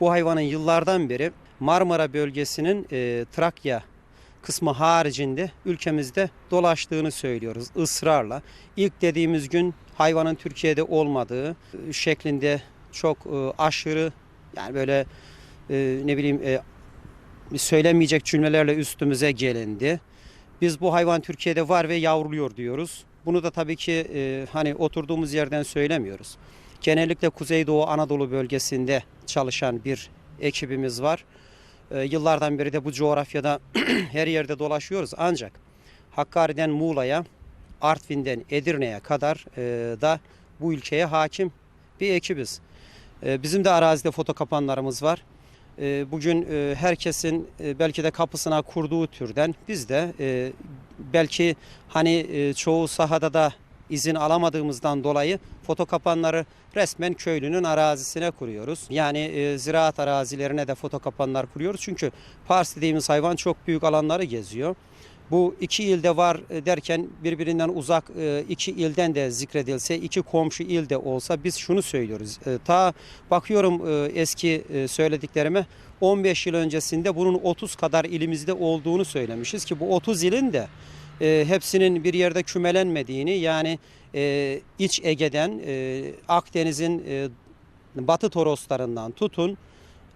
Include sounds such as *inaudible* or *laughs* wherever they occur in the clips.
Bu hayvanın yıllardan beri Marmara bölgesinin e, Trakya kısmı haricinde ülkemizde dolaştığını söylüyoruz ısrarla. İlk dediğimiz gün hayvanın Türkiye'de olmadığı e, şeklinde çok e, aşırı yani böyle e, ne bileyim e, söylemeyecek cümlelerle üstümüze gelindi. Biz bu hayvan Türkiye'de var ve yavruluyor diyoruz. Bunu da tabii ki e, hani oturduğumuz yerden söylemiyoruz. Genellikle Kuzeydoğu Anadolu bölgesinde çalışan bir ekibimiz var. E, yıllardan beri de bu coğrafyada *clears throat* her yerde dolaşıyoruz. Ancak Hakkari'den Muğla'ya, Artvin'den Edirne'ye kadar e, da bu ülkeye hakim bir ekibiz. E, bizim de arazide foto kapanlarımız var. E, bugün e, herkesin e, belki de kapısına kurduğu türden biz de belki hani çoğu sahada da izin alamadığımızdan dolayı foto kapanları resmen köylünün arazisine kuruyoruz. Yani e, ziraat arazilerine de foto kapanlar kuruyoruz. Çünkü Pars dediğimiz hayvan çok büyük alanları geziyor. Bu iki ilde var e, derken birbirinden uzak e, iki ilden de zikredilse, iki komşu ilde olsa biz şunu söylüyoruz. E, Ta bakıyorum eski söylediklerime 15 yıl öncesinde bunun 30 kadar ilimizde olduğunu söylemişiz ki bu 30 ilin de e, hepsinin bir yerde kümelenmediğini yani e, iç Ege'den e, Akdeniz'in e, batı toroslarından tutun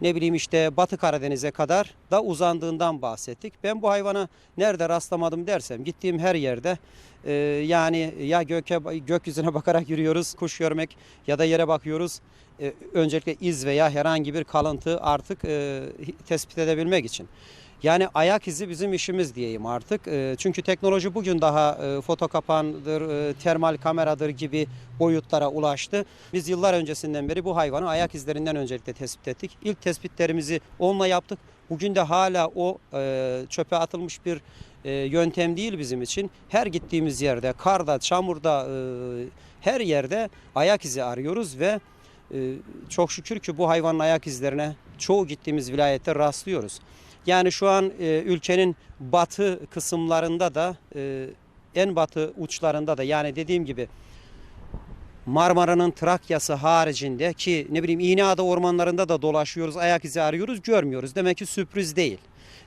ne bileyim işte Batı Karadeniz'e kadar da uzandığından bahsettik. Ben bu hayvana nerede rastlamadım dersem gittiğim her yerde e, yani ya göke gökyüzüne *laughs* bakarak yürüyoruz kuş görmek ya da yere bakıyoruz. E, öncelikle iz veya herhangi bir kalıntı artık e, tespit edebilmek için. Yani ayak izi bizim işimiz diyeyim artık. E, Çünkü teknoloji bugün daha e, foto kapandır, e, termal kameradır gibi boyutlara ulaştı. Biz yıllar öncesinden beri bu hayvanı ayak izlerinden öncelikle tespit ettik. İlk tespitlerimizi onunla yaptık. Bugün de hala o e, çöpe atılmış bir yöntem değil bizim için. Her gittiğimiz yerde, karda, çamurda, her yerde ayak izi arıyoruz ve çok şükür ki bu hayvanın ayak izlerine çoğu gittiğimiz vilayette rastlıyoruz. Yani şu an e, ülkenin batı kısımlarında da e, en batı uçlarında da yani dediğim gibi Marmara'nın Trakya'sı haricinde ki ne bileyim İğneada ormanlarında da dolaşıyoruz, ayak izi arıyoruz, görmüyoruz. Demek ki sürpriz değil.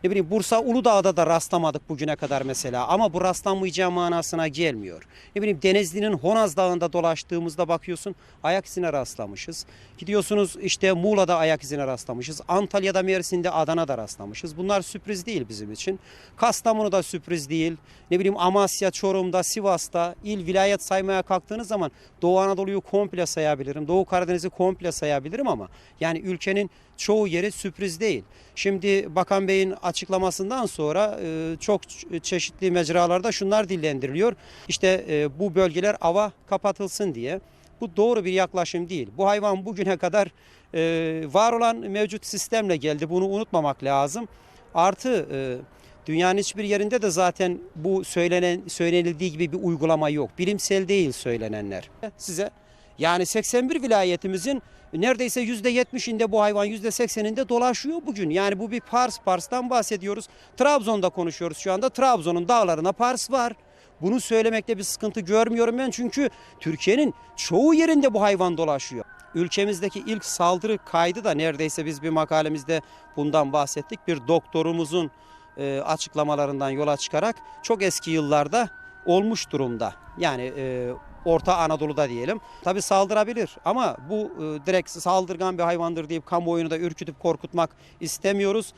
Ne bileyim Bursa Uludağ'da da rastlamadık bugüne kadar mesela ama bu rastlanmayacağı manasına gelmiyor. Ne bileyim Denizli'nin Honaz Dağı'nda dolaştığımızda bakıyorsun ayak izine rastlamışız. Gidiyorsunuz işte Muğla'da ayak izine rastlamışız. Antalya'da, Mersin'de, Adana'da rastlamışız. Bunlar sürpriz değil bizim için. Kastamonu'da sürpriz değil. Ne bileyim Amasya, Çorum'da, Sivas'ta il vilayet saymaya kalktığınız zaman Doğu Anadolu'yu komple sayabilirim. Doğu Karadeniz'i komple sayabilirim ama yani ülkenin çoğu yeri sürpriz değil. Şimdi Bakan Bey'in açıklamasından sonra e, çok çeşitli mecralarda şunlar dillendiriliyor. İşte e, bu bölgeler ava kapatılsın diye. Bu doğru bir yaklaşım değil. Bu hayvan bugüne kadar e, var olan mevcut sistemle geldi. Bunu unutmamak lazım. Artı dünyanın hiçbir yerinde de zaten bu söylenen söylenildiği gibi bir uygulama yok. Bilimsel değil söylenenler. Size yani 81 vilayetimizin neredeyse %70'inde bu hayvan %80'inde dolaşıyor bugün. Yani bu bir pars parstan bahsediyoruz. Trabzon'da konuşuyoruz şu anda. Trabzon'un dağlarına pars var. Bunu söylemekte bir sıkıntı görmüyorum ben çünkü Türkiye'nin çoğu yerinde bu hayvan dolaşıyor. Ülkemizdeki ilk saldırı kaydı da neredeyse biz bir makalemizde bundan bahsettik. Bir doktorumuzun e, açıklamalarından yola çıkarak çok eski yıllarda olmuş durumda. Yani e, Orta Anadolu'da diyelim. Tabi saldırabilir ama bu e, direkt saldırgan bir hayvandır deyip kamuoyunu da ürkütüp korkutmak istemiyoruz.